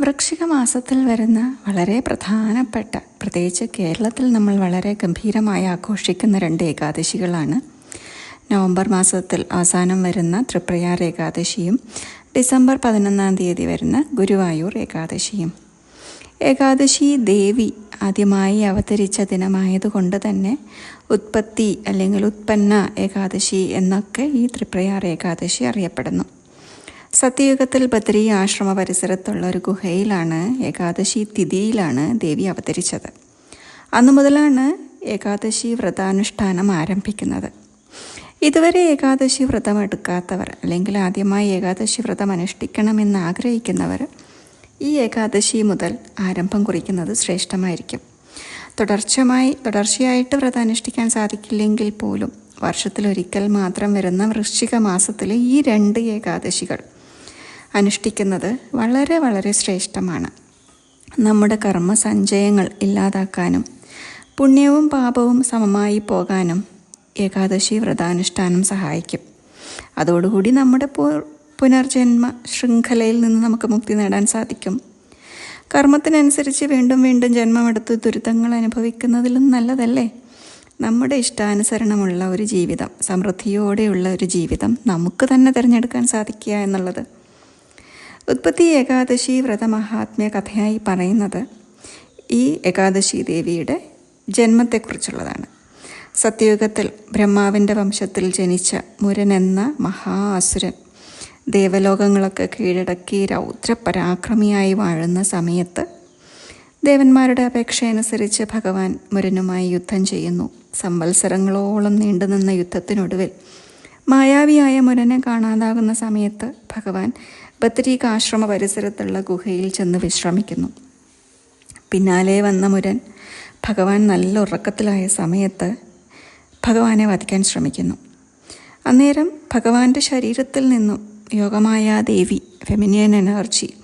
വൃശ്ചിക മാസത്തിൽ വരുന്ന വളരെ പ്രധാനപ്പെട്ട പ്രത്യേകിച്ച് കേരളത്തിൽ നമ്മൾ വളരെ ഗംഭീരമായി ആഘോഷിക്കുന്ന രണ്ട് ഏകാദശികളാണ്. നവംബർ മാസത്തിൽ അവസാനം വരുന്ന തൃപ്രയാർ ഏകാദശിയും ഡിസംബർ പതിനൊന്നാം തീയതി വരുന്ന ഗുരുവായൂർ ഏകാദശിയും. ഏകാദശി ദേവി ആദ്യമായി അവതരിച്ച ദിനമായതുകൊണ്ട് തന്നെ ഉത്പത്തി അല്ലെങ്കിൽ ഉത്പന്ന ഏകാദശി എന്നൊക്കെ ഈ തൃപ്രയാർ ഏകാദശി അറിയപ്പെടുന്നു. സത്യയുഗത്തിൽ ബദ്രി ആശ്രമ പരിസരത്തുള്ള ഒരു ഗുഹയിലാണ് ഏകാദശി തിഥിയിലാണ് ദേവി അവതരിച്ചത്. അന്നു മുതലാണ് ഏകാദശി വ്രതാനുഷ്ഠാനം ആരംഭിക്കുന്നത്. ഇതുവരെ ഏകാദശി വ്രതം എടുക്കാത്തവർ അല്ലെങ്കിൽ ആദ്യമായി ഏകാദശി വ്രതം അനുഷ്ഠിക്കണമെന്ന് ആഗ്രഹിക്കുന്നവർ ഈ ഏകാദശി മുതൽ ആരംഭം കുറിക്കുന്നത് ശ്രേഷ്ഠമായിരിക്കും. തുടർച്ചമായി തുടർച്ചയായിട്ട് വ്രതം അനുഷ്ഠിക്കാൻ സാധിക്കില്ലെങ്കിൽ പോലും വർഷത്തിലൊരിക്കൽ മാത്രം വരുന്ന വൃശ്ചിക മാസത്തിലെ ഈ രണ്ട് ഏകാദശികൾ അനുഷ്ഠിക്കുന്നത് വളരെ വളരെ ശ്രേഷ്ഠമാണ്. നമ്മുടെ കർമ്മ സഞ്ചയങ്ങൾ ഇല്ലാതാക്കാനും പുണ്യവും പാപവും സമമായി പോകാനും ഏകാദശി വ്രതാനുഷ്ഠാനം സഹായിക്കും. അതോടുകൂടി നമ്മുടെ പുനർജന്മ ശൃംഖലയിൽ നിന്ന് നമുക്ക് മുക്തി നേടാൻ സാധിക്കും. കർമ്മത്തിനനുസരിച്ച് വീണ്ടും വീണ്ടും ജന്മമെടുത്ത് ദുരിതങ്ങൾ അനുഭവിക്കുന്നതിലും നല്ലതല്ലേ? നമ്മുടെ ഇഷ്ടാനുസരണമുള്ള ഒരു ജീവിതം സമൃദ്ധിയോടെയുള്ള ഒരു ജീവിതം നമുക്ക് തന്നെ തിരഞ്ഞെടുക്കാൻ സാധിക്കുക എന്നുള്ളത്. ഉത്പത്തി ഏകാദശി വ്രതമഹാത്മ്യ കഥയായി പറയുന്നത് ഈ ഏകാദശി ദേവിയുടെ ജന്മത്തെക്കുറിച്ചുള്ളതാണ്. സത്യയുഗത്തിൽ ബ്രഹ്മാവിന്റെ വംശത്തിൽ ജനിച്ച മുരൻ എന്ന മഹാ അസുരൻ ദേവലോകങ്ങളൊക്കെ കീഴടക്കി രൗദ്രപരാക്രമിയായി വാഴുന്ന സമയത്ത് ദേവന്മാരുടെ അപേക്ഷയനുസരിച്ച് ഭഗവാൻ മുരനുമായി യുദ്ധം ചെയ്യുന്നു. സംവത്സരങ്ങളോളം നീണ്ടുനിന്ന യുദ്ധത്തിനൊടുവിൽ മായാവിയായ മുരനെ കാണാതാകുന്ന സമയത്ത് ഭഗവാൻ ബദ്രീക ആശ്രമ പരിസരത്തുള്ള ഗുഹയിൽ ചെന്ന് വിശ്രമിക്കുന്നു. പിന്നാലെ വന്ന മുരൻ ഭഗവാൻ നല്ല ഉറക്കത്തിലായ സമയത്ത് ഭഗവാനെ വധിക്കാൻ ശ്രമിക്കുന്നു. അന്നേരം ഭഗവാന്റെ ശരീരത്തിൽ നിന്നും യോഗമായ ദേവി ഫെമിനിയൻ എനർജി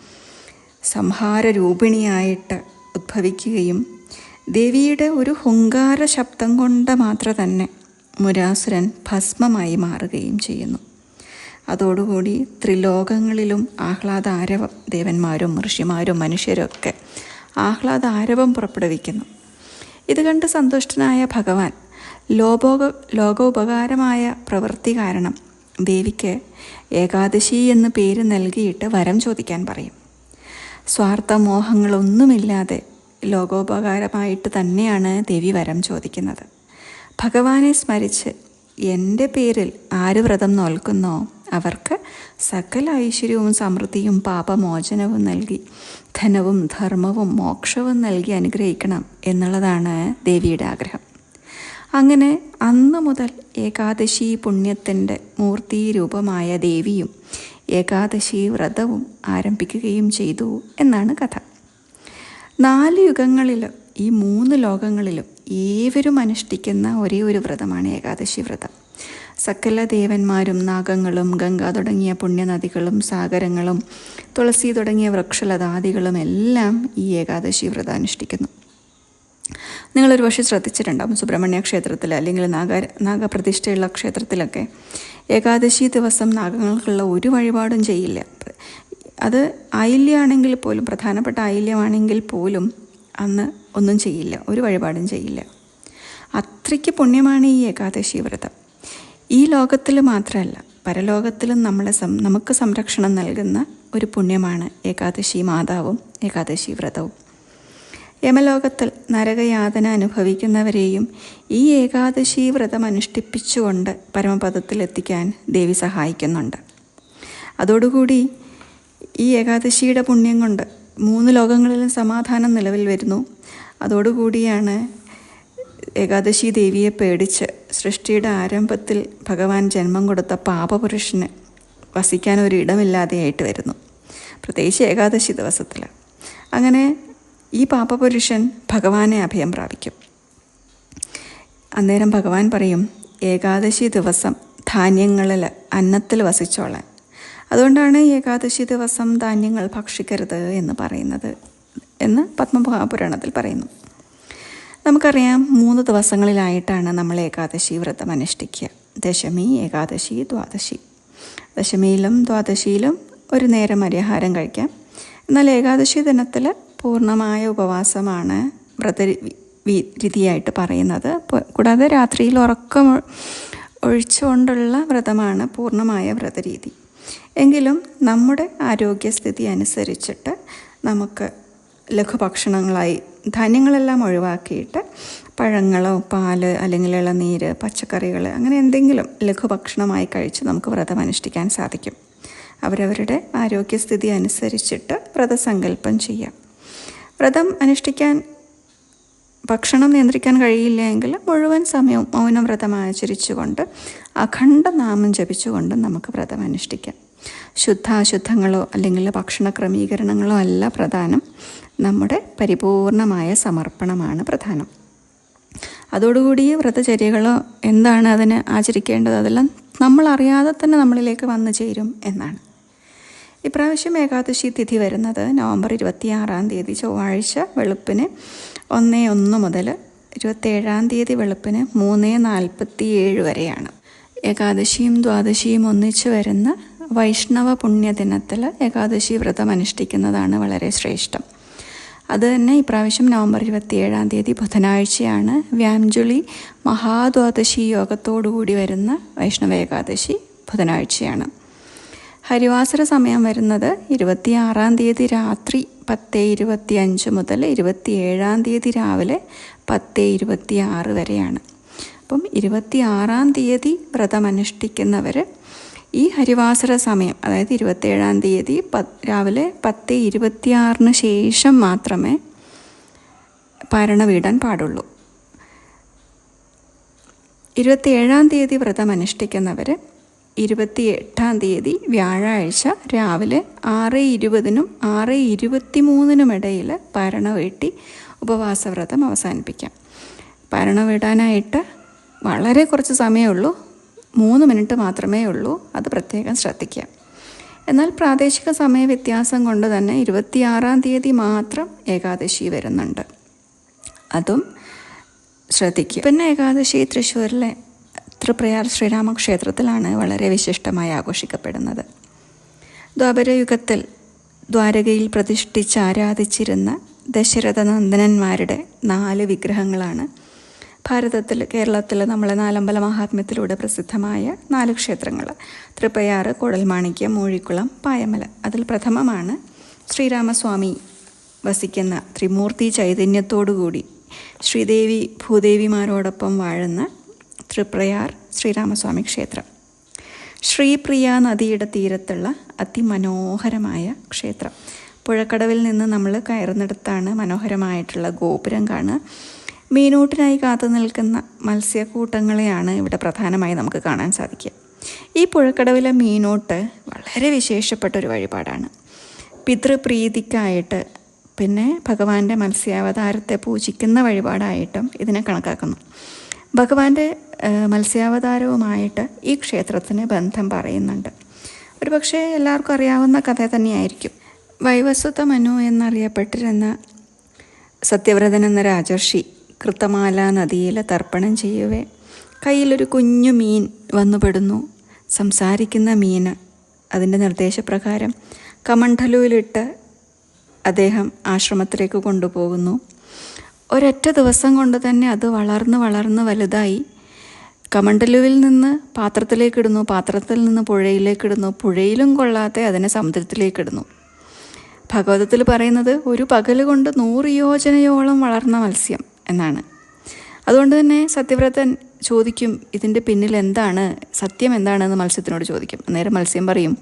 സംഹാര രൂപിണിയായിട്ട് ഉദ്ഭവിക്കുകയും ദേവിയുടെ ഒരു ഹുങ്കാര ശബ്ദം കൊണ്ട് മാത്രം തന്നെ മുരാസുരൻ ഭസ്മമായി മാറുകയും ചെയ്യുന്നു. അതോടുകൂടി ത്രിലോകങ്ങളിലും ആഹ്ലാദ ആഹ്ലാദാരവം ദേവന്മാരും ഋഷിമാരും മനുഷ്യരൊക്കെ ആഹ്ലാദാരവം പുറപ്പെടുവിക്കുന്നു. ഇത് കണ്ട് സന്തുഷ്ടനായ ഭഗവാൻ ലോകോപ ലോകോപകാരമായ പ്രവൃത്തി കാരണം ദേവിക്ക് ഏകാദശി എന്ന് പേര് നൽകിയിട്ട് വരം ചോദിക്കാൻ പറയും. സ്വാർത്ഥമോഹങ്ങളൊന്നുമില്ലാതെ ലോകോപകാരമായിട്ട് തന്നെയാണ് ദേവി വരം ചോദിക്കുന്നത്. ഭഗവാനെ സ്മരിച്ച് എന്റെ പേരിൽ ആര് വ്രതം നോൽക്കുന്നോ അവർക്ക് സകല ഐശ്വര്യവും സമൃദ്ധിയും പാപമോചനവും നൽകി ധനവും ധർമ്മവും മോക്ഷവും നൽകി അനുഗ്രഹിക്കണം എന്നുള്ളതാണ് ദേവിയുടെ ആഗ്രഹം. അങ്ങനെ അന്ന് മുതൽ ഏകാദശി പുണ്യത്തിന്റെ മൂർത്തി രൂപമായ ദേവിയും ഏകാദശി വ്രതവും ആരംഭിക്കുകയും ചെയ്തു എന്നാണ് കഥ. നാല് യുഗങ്ങളിലും ഈ മൂന്ന് ലോകങ്ങളിലും ഏവരും അനുഷ്ഠിക്കുന്ന ഒരേ ഒരു വ്രതമാണ് ഏകാദശി വ്രതം. സകല ദേവന്മാരും നാഗങ്ങളും ഗംഗ തുടങ്ങിയ പുണ്യനദികളും സാഗരങ്ങളും തുളസി തുടങ്ങിയ വൃക്ഷലതാദികളും എല്ലാം ഈ ഏകാദശി വ്രതം അനുഷ്ഠിക്കുന്നു. നിങ്ങളൊരു പക്ഷേ ശ്രദ്ധിച്ചിട്ടുണ്ടാകും സുബ്രഹ്മണ്യ ക്ഷേത്രത്തിൽ അല്ലെങ്കിൽ നാഗ നാഗപ്രതിഷ്ഠയുള്ള ക്ഷേത്രത്തിലൊക്കെ ഏകാദശി ദിവസം നാഗങ്ങൾക്കുള്ള ഒരു വഴിപാടും ചെയ്യില്ല. അത് ആയില്യമാണെങ്കിൽ പോലും പ്രധാനപ്പെട്ട ആയില്യമാണെങ്കിൽ പോലും അന്ന് ഒന്നും ചെയ്യില്ല ഒരു വഴിപാടും ചെയ്യില്ല. അത്രയ്ക്ക് പുണ്യമാണ് ഈ ഏകാദശി വ്രതം. ഈ ലോകത്തിൽ മാത്രമല്ല പരലോകത്തിലും നമ്മളെ സം നമുക്ക് സംരക്ഷണം നൽകുന്ന ഒരു പുണ്യമാണ് ഏകാദശി മാതാവും ഏകാദശി വ്രതവും. യമലോകത്തിൽ നരകയാതന അനുഭവിക്കുന്നവരെയും ഈ ഏകാദശി വ്രതം അനുഷ്ഠിപ്പിച്ചുകൊണ്ട് പരമപദത്തിലെത്തിക്കാൻ ദേവി സഹായിക്കുന്നുണ്ട്. അതോടുകൂടി ഈ ഏകാദശിയുടെ പുണ്യം കൊണ്ട് മൂന്ന് ലോകങ്ങളിലും സമാധാനം നിലവിൽ വരുന്നു. അതോടുകൂടിയാണ് ഏകാദശി ദേവിയെ പേടിച്ച് സൃഷ്ടിയുടെ ആരംഭത്തിൽ ഭഗവാൻ ജന്മം കൊടുത്ത പാപപുരുഷന് വസിക്കാൻ ഒരു ഇടമില്ലാതെയായിട്ട് വരുന്നു. പ്രത്യേകിച്ച് ഏകാദശി ദിവസത്തിൽ അങ്ങനെ ഈ പാപപുരുഷൻ ഭഗവാനെ അഭയം പ്രാപിക്കും. അന്നേരം ഭഗവാൻ പറയും ഏകാദശി ദിവസം ധാന്യങ്ങളിൽ അന്നത്തിൽ വസിച്ചോളാൻ. അതുകൊണ്ടാണ് ഏകാദശി ദിവസം ധാന്യങ്ങൾ ഭക്ഷിക്കരുത് എന്ന് പറയുന്നത് എന്ന് പത്മപുരാണത്തിൽ പറയുന്നു. നമുക്കറിയാം മൂന്ന് ദിവസങ്ങളിലായിട്ടാണ് നമ്മൾ ഏകാദശി വ്രതം അനുഷ്ഠിക്കുക. ദശമി ഏകാദശി ദ്വാദശി. ദശമിയിലും ദ്വാദശിയിലും ഒരു നേരം അരിഹാരം കഴിക്കാം. എന്നാൽ ഏകാദശി ദിനത്തിൽ പൂർണമായ ഉപവാസമാണ് വ്രത രീതിയായിട്ട് പറയുന്നത്. കൂടാതെ രാത്രിയിൽ ഉറക്കം ഒഴിച്ചുകൊണ്ടുള്ള വ്രതമാണ് പൂർണമായ വ്രതരീതി എങ്കിലും നമ്മുടെ ആരോഗ്യസ്ഥിതി അനുസരിച്ചിട്ട് നമുക്ക് ലഘുഭക്ഷണങ്ങളായി ധാന്യങ്ങളെല്ലാം ഒഴിവാക്കിയിട്ട് പഴങ്ങളോ പാൽ അല്ലെങ്കിൽ ഇളനീര് പച്ചക്കറികൾ അങ്ങനെ എന്തെങ്കിലും ലഘുഭക്ഷണമായി കഴിച്ച് നമുക്ക് വ്രതം അനുഷ്ഠിക്കാൻ സാധിക്കും. അവരവരുടെ ആരോഗ്യസ്ഥിതി അനുസരിച്ചിട്ട് വ്രതസങ്കല്പം ചെയ്യാം. വ്രതം അനുഷ്ഠിക്കാൻ ഭക്ഷണം നിയന്ത്രിക്കാൻ കഴിയില്ല എങ്കിൽ മുഴുവൻ സമയവും മൗനവ്രതം ആചരിച്ചുകൊണ്ട് അഖണ്ഡ നാമം ജപിച്ചുകൊണ്ട് നമുക്ക് വ്രതം അനുഷ്ഠിക്കാം. ശുദ്ധാശുദ്ധങ്ങളോ അല്ലെങ്കിൽ ഭക്ഷണ ക്രമീകരണങ്ങളോ അല്ല പ്രധാനം. നമ്മുടെ പരിപൂർണമായ സമർപ്പണമാണ് പ്രധാനം. അതോടുകൂടി വ്രതചര്യകളോ എന്താണ് അതിന് ആചരിക്കേണ്ടത്? അതെല്ലാം നമ്മൾ അറിയാതെ തന്നെ നമ്മളിലേക്ക് വന്നു ചേരും എന്നാണ്. ഇപ്രാവശ്യം ഏകാദശി തിഥി വരുന്നത് നവംബർ ഇരുപത്തിയാറാം തീയതി ചൊവ്വാഴ്ച വെളുപ്പിന് ഒന്ന് ഒന്ന് മുതൽ ഇരുപത്തേഴാം തീയതി വെളുപ്പിന് മൂന്ന് നാൽപ്പത്തി ഏഴ് വരെയാണ്. ഏകാദശിയും ദ്വാദശിയും ഒന്നിച്ച് വരുന്ന വൈഷ്ണവ പുണ്യദിനത്തിൽ ഏകാദശി വ്രതം അനുഷ്ഠിക്കുന്നതാണ് വളരെ ശ്രേഷ്ഠം. അത് തന്നെ ഇപ്രാവശ്യം നവംബർ ഇരുപത്തിയേഴാം തീയതി ബുധനാഴ്ചയാണ് വ്യാംജുളി മഹാദ്വാദശി യോഗത്തോടുകൂടി വരുന്ന വൈഷ്ണവ ഏകാദശി ബുധനാഴ്ചയാണ്. ഹരിവാസര സമയം വരുന്നത് ഇരുപത്തിയാറാം തീയതി രാത്രി പത്ത് ഇരുപത്തി അഞ്ച് മുതൽ ഇരുപത്തിയേഴാം തീയതി രാവിലെ പത്ത് ഇരുപത്തി ആറ് വരെയാണ്. അപ്പം ഇരുപത്തിയാറാം തീയതി വ്രതം അനുഷ്ഠിക്കുന്നവർ ഈ ഹരിവാസര സമയം അതായത് ഇരുപത്തേഴാം തീയതി പ രാവിലെ പത്ത് ഇരുപത്തിയാറിന് ശേഷം മാത്രമേ പാരണ വീടാൻ പാടുള്ളൂ. ഇരുപത്തിയേഴാം തീയതി വ്രതം അനുഷ്ഠിക്കുന്നവർ ഇരുപത്തി എട്ടാം തീയതി വ്യാഴാഴ്ച രാവിലെ ആറ് ഇരുപതിനും ആറ് ഇരുപത്തി മൂന്നിനും ഇടയിൽ പാരണ വീട്ടി ഉപവാസവ്രതം അവസാനിപ്പിക്കാം. പാരണ വിടാനായിട്ട് വളരെ കുറച്ച് സമയമേ ഉള്ളൂ. മൂന്ന് മിനിറ്റ് മാത്രമേ ഉള്ളൂ. അത് പ്രത്യേകം ശ്രദ്ധിക്കുക. എന്നാൽ പ്രാദേശിക സമയ വ്യത്യാസം കൊണ്ട് തന്നെ ഇരുപത്തിയാറാം തീയതി മാത്രം ഏകാദശി വരുന്നുണ്ട്. അതും ശ്രദ്ധിക്കുക. പിന്നെ ഏകാദശി തൃശ്ശൂരിലെ തൃപ്രയാർ ശ്രീരാമക്ഷേത്രത്തിലാണ് വളരെ വിശിഷ്ടമായി ആഘോഷിക്കപ്പെടുന്നത്. ദ്വാപരയുഗത്തിൽ ദ്വാരകയിൽ പ്രതിഷ്ഠിച്ച് ആരാധിച്ചിരുന്ന ദശരഥ നന്ദനന്മാരുടെ നാല് വിഗ്രഹങ്ങളാണ് ഭാരതത്തിൽ കേരളത്തിൽ നമ്മളെ നാലമ്പല മഹാത്മ്യത്തിലൂടെ പ്രസിദ്ധമായ നാല് ക്ഷേത്രങ്ങൾ തൃപ്പയാറ് കുഴൽമാണിക്യം മൂഴിക്കുളം പായമല. അതിൽ പ്രഥമമാണ് ശ്രീരാമസ്വാമി വസിക്കുന്ന ത്രിമൂർത്തി ചൈതന്യത്തോടുകൂടി ശ്രീദേവി ഭൂദേവിമാരോടൊപ്പം വാഴുന്ന തൃപ്രയാർ ശ്രീരാമസ്വാമി ക്ഷേത്രം. ശ്രീപ്രിയ നദിയുടെ തീരത്തുള്ള അതിമനോഹരമായ ക്ഷേത്രം. പുഴക്കടവിൽ നിന്ന് നമ്മൾ കയറുന്നിടത്താണ് മനോഹരമായിട്ടുള്ള ഗോപുരം കാണുക. മീനൂട്ടിനായി കാത്തു നിൽക്കുന്ന മത്സ്യക്കൂട്ടങ്ങളെയാണ് ഇവിടെ പ്രധാനമായി നമുക്ക് കാണാൻ സാധിക്കുക. ഈ പുഴക്കടവിലെ മീനോട്ട് വളരെ വിശേഷപ്പെട്ട ഒരു വഴിപാടാണ്. പിതൃപ്രീതിക്കായിട്ട് പിന്നെ ഭഗവാന്റെ മത്സ്യാവതാരത്തെ പൂജിക്കുന്ന വഴിപാടായിട്ടും ഇതിനെ കണക്കാക്കുന്നു. ഭഗവാന്റെ മത്സ്യാവതാരവുമായിട്ട് ഈ ക്ഷേത്രത്തിന് ബന്ധം പറയുന്നുണ്ട്. ഒരു പക്ഷേ എല്ലാവർക്കും അറിയാവുന്ന കഥ തന്നെയായിരിക്കും. വൈവസ്വത മനു എന്നറിയപ്പെട്ടിരുന്ന സത്യവ്രതൻ എന്ന രാജർഷി കൃത്തമാല നദിയിൽ തർപ്പണം ചെയ്യവേ. കയ്യിലൊരു കുഞ്ഞു മീൻ വന്നുപെടുന്നു. സംസാരിക്കുന്ന മീന് അതിന്റെ നിർദ്ദേശപ്രകാരം കമണ്ഠലുവിലിട്ട് അദ്ദേഹം ആശ്രമത്തിലേക്ക് കൊണ്ടുപോകുന്നു. ഒരൊറ്റ ദിവസം കൊണ്ട് തന്നെ അത് വളർന്ന് വളർന്ന് വലുതായി. കമണ്ടലുവിൽ നിന്ന് പാത്രത്തിലേക്കിടുന്നു പാത്രത്തിൽ നിന്ന് പുഴയിലേക്കിടുന്നു പുഴയിലും കൊള്ളാതെ അതിനെ സമുദ്രത്തിലേക്കിടുന്നു ഭഗവതത്തിൽ പറയുന്നത് ഒരു പകൽ കൊണ്ട് നൂറ് യോജനയോളം വളർന്ന മത്സ്യം. എന്നാണ്. അതുകൊണ്ട് തന്നെ സത്യവ്രതൻ ചോദിക്കും ഇതിന്റെ പിന്നിൽ എന്താണ്? സത്യം എന്താണെന്ന് മത്സ്യത്തിനോട് ചോദിക്കും. അന്നേരം മത്സ്യം പറയും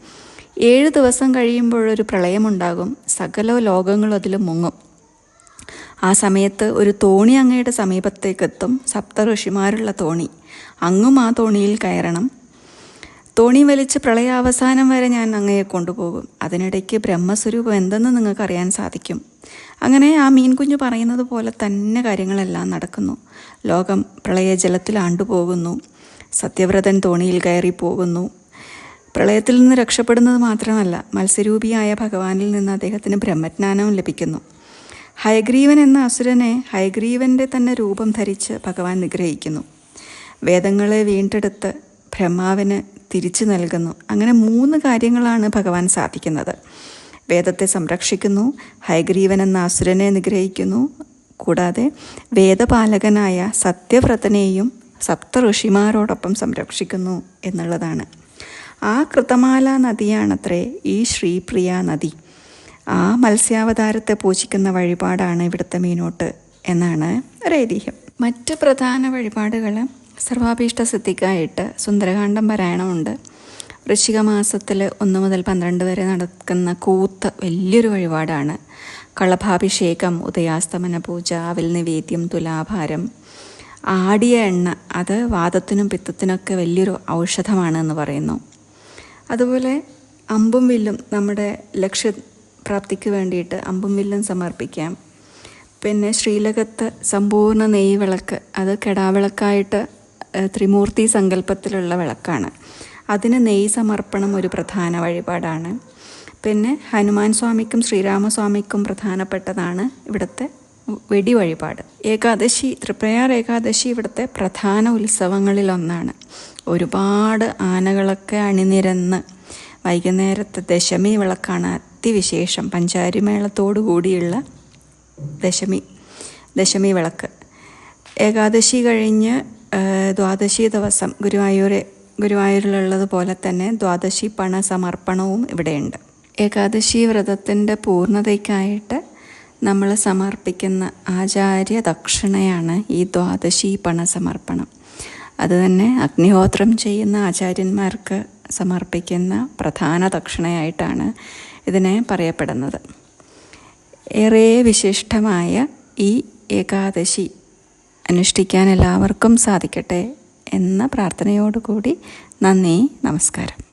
ഏഴ് ദിവസം കഴിയുമ്പോഴൊരു പ്രളയമുണ്ടാകും. സകല ലോകങ്ങളും അതിൽ മുങ്ങും. ആ സമയത്ത് ഒരു തോണി അങ്ങയുടെ സമീപത്തേക്കെത്തും. സപ്ത ഋഷിമാരുള്ള തോണി. അങ്ങും ആ തോണിയിൽ കയറണം. തോണി വലിച്ച് പ്രളയാവസാനം വരെ ഞാൻ അങ്ങയെ കൊണ്ടുപോകും. അതിനിടയ്ക്ക് ബ്രഹ്മസ്വരൂപം എന്തെന്ന് നിങ്ങൾക്കറിയാൻ സാധിക്കും. അങ്ങനെ ആ മീൻകുഞ്ഞു പറയുന്നത് പോലെ തന്നെ കാര്യങ്ങളെല്ലാം നടക്കുന്നു. ലോകം പ്രളയജലത്തിൽ ആണ്ടുപോകുന്നു. സത്യവ്രതൻ തോണിയിൽ കയറി പോകുന്നു. പ്രളയത്തിൽ നിന്ന് രക്ഷപ്പെടുന്നത് മാത്രമല്ല മത്സ്യരൂപിയായ ഭഗവാനിൽ നിന്ന് അദ്ദേഹത്തിന് ബ്രഹ്മജ്ഞാനവും ലഭിക്കുന്നു. ഹയഗ്രീവൻ എന്ന അസുരനെ ഹയഗ്രീവന്റെ തന്നെ രൂപം ധരിച്ച് ഭഗവാൻ നിഗ്രഹിക്കുന്നു. വേദങ്ങളെ വീണ്ടെടുത്ത് ബ്രഹ്മാവിന് തിരിച്ചു നൽകുന്നു. അങ്ങനെ മൂന്ന് കാര്യങ്ങളാണ് ഭഗവാൻ സാധിക്കുന്നത്. വേദത്തെ സംരക്ഷിക്കുന്നു ഹൈഗ്രീവൻ എന്ന അസുരനെ നിഗ്രഹിക്കുന്നു. കൂടാതെ വേദപാലകനായ സത്യവ്രതനെയും സപ്ത ഋഷിമാരോടൊപ്പം സംരക്ഷിക്കുന്നു എന്നുള്ളതാണ്. ആ കൃതമാല നദിയാണത്രേ ഈ ശ്രീപ്രിയ നദി. ആ മത്സ്യാവതാരത്തെ പൂജിക്കുന്ന വഴിപാടാണ് ഇവിടുത്തെ മീനോട്ട് എന്നാണ് ഒരു ഐതിഹ്യം. മറ്റ് പ്രധാന വഴിപാടുകൾ സർവാഭീഷ്ട സിദ്ധിക്കായിട്ട് സുന്ദരകാന്ഡം പാരായണമുണ്ട്. വൃശ്ചിക മാസത്തിൽ ഒന്ന് മുതൽ പന്ത്രണ്ട് വരെ നടക്കുന്ന കൂത്ത് വലിയൊരു വഴിപാടാണ്. കളഭാഭിഷേകം ഉദയാസ്തമന പൂജ അവൽ നിവേദ്യം തുലാഭാരം. ആടിയ എണ്ണ അത് വാദത്തിനും പിത്തത്തിനൊക്കെ വലിയൊരു ഔഷധമാണ് എന്ന് പറയുന്നു. അതുപോലെ അമ്പും വില്ലും നമ്മുടെ ലക്ഷ്യപ്രാപ്തിക്ക് വേണ്ടിയിട്ട് അമ്പും വില്ലും സമർപ്പിക്കാം. പിന്നെ ശ്രീലകത്ത് സമ്പൂർണ നെയ്യ് വിളക്ക് അത് കെടാവിളക്കായിട്ട് ത്രിമൂർത്തി സങ്കല്പത്തിലുള്ള വിളക്കാണ്. അതിന് നെയ് സമർപ്പണം ഒരു പ്രധാന വഴിപാടാണ്. പിന്നെ ഹനുമാൻ സ്വാമിക്കും ശ്രീരാമസ്വാമിക്കും പ്രധാനപ്പെട്ടതാണ് ഇവിടുത്തെ വെടി വഴിപാട്. ഏകാദശി തൃപ്രയാർ ഏകാദശി ഇവിടുത്തെ പ്രധാന ഉത്സവങ്ങളിലൊന്നാണ്. ഒരുപാട് ആനകളൊക്കെ അണിനിരന്ന് വൈകുന്നേരത്തെ ദശമി വിളക്കാണ് അതിവിശേഷം പഞ്ചാരിമേളത്തോടു കൂടിയുള്ള ദശമി ദശമി വിളക്ക്. ഏകാദശി കഴിഞ്ഞ് ദ്വാദശി ദിവസം ഗുരുവായൂർ ഗുരുവായൂരിലുള്ളതുപോലെ തന്നെ ദ്വാദശി പണ സമർപ്പണവും ഇവിടെയുണ്ട്. ഏകാദശി വ്രതത്തിന്റെ പൂർണതയ്ക്കായിട്ട് നമ്മൾ സമർപ്പിക്കുന്ന ആചാര്യ ദക്ഷിണയാണ് ഈ ദ്വാദശി പണ സമർപ്പണം അത് തന്നെ അഗ്നിഹോത്രം ചെയ്യുന്ന ആചാര്യന്മാർക്ക് സമർപ്പിക്കുന്ന പ്രധാന ദക്ഷിണയായിട്ടാണ് ഇതിനെ പറയപ്പെടുന്നത്. ഏറെ വിശിഷ്ടമായ ഈ ഏകാദശി അനുഷ്ഠിക്കാൻ എല്ലാവർക്കും സാധിക്കട്ടെ എന്ന പ്രാർത്ഥനയോടുകൂടി നന്ദി നമസ്കാരം.